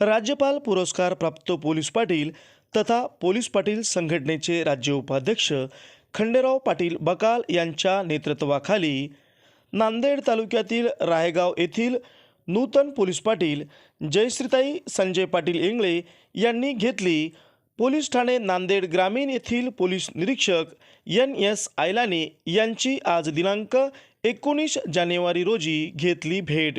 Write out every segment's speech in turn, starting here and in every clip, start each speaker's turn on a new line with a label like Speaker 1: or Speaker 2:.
Speaker 1: राज्यपाल पुरस्कार प्राप्त पोलीस पाटील तथा पोलीस पाटील संघटनेचे राज्य उपाध्यक्ष खंडेराव पाटील बकाल यांच्या नेतृत्वाखाली नांदेड तालुक्यातील राहेगाव येथील नूतन पोलीस पाटील जयश्रीताई संजय पाटील इंगळे यांनी घेतली. पोलीस ठाणे नांदेड ग्रामीण येथील पोलीस निरीक्षक एन एस आयलाने यांची आज दिनांक एकोणीस जानेवारी रोजी घेतली भेट.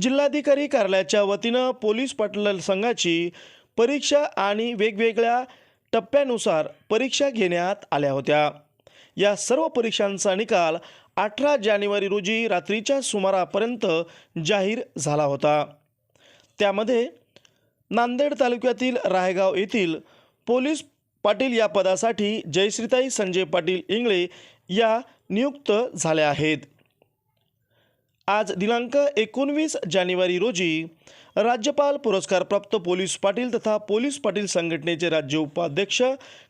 Speaker 1: जिल्हाधिकारी कार्यालयाच्या वतीनं पोलीस पाटील संघाची परीक्षा आणि वेगवेगळ्या टप्प्यानुसार परीक्षा घेण्यात आल्या होत्या. या सर्व परीक्षांचा निकाल अठरा जानेवारी रोजी रात्रीच्या सुमारापर्यंत जाहीर झाला होता. त्यामध्ये नांदेड तालुक्यातील रायगाव येथील पोलीस पाटील या पदासाठी जयश्रीताई संजय पाटील इंगळे या नियुक्त झाल्या आहेत. आज दिनांक एकोणवीस जानेवारी रोजी राज्यपाल पुरस्कारप्राप्त पोलीस पाटील तथा पोलीस पाटील संघटनेचे राज्य उपाध्यक्ष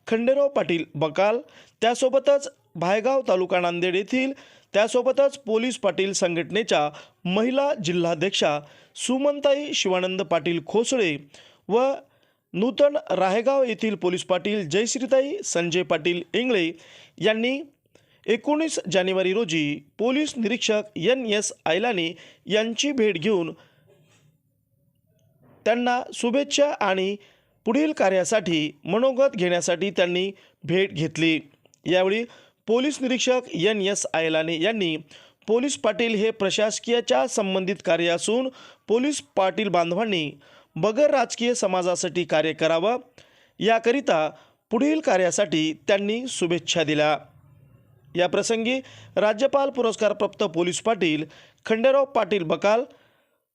Speaker 1: खंडेराव पाटील बकाल त्यासोबतच भायगाव तालुका नांदेड येथील त्यासोबतच पोलीस पाटील संघटनेच्या महिला जिल्हाध्यक्षा सुमंताई शिवानंद पाटील खोसळे व नूतन राहेगाव येथील पोलीस पाटील जयश्रीताई संजय पाटील इंगळे यांनी एकोणीस जानेवारी रोजी पोलीस निरीक्षक एन एस आयलानी यांची भेट घेऊन त्यांना शुभेच्छा आणि पुढील कार्यासाठी मनोगत घेण्यासाठी त्यांनी भेट घेतली. यावेळी पोलीस निरीक्षक एन एस आयलाने यांनी पोलीस पाटील हे प्रशासकीयाच्या संबंधित कार्य असून पोलीस पाटील बांधवांनी बगर राजकीय समाजासाठी कार्य करावं याकरिता पुढील कार्यासाठी त्यांनी शुभेच्छा दिल्या. या प्रसंगी राज्यपाल पुरस्कारप्राप्त पोलीस पाटील खंडेराव पाटील बकाल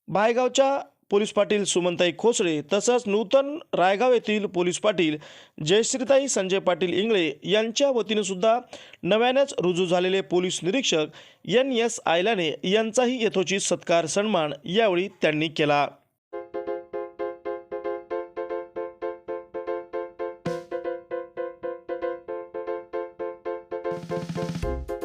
Speaker 1: भायगावच्या पोलीस पाटील सुमनताई खोसडे तसंच नूतन रायगाव येथील पोलीस पाटील जयश्रीताई संजय पाटील इंगळे यांच्या वतीने सुद्धा नव्यानेच रुजू झालेले पोलीस निरीक्षक एन एस आयलाने यांचाही यथोचित सत्कार सन्मान यावेळी त्यांनी केला. Thank you.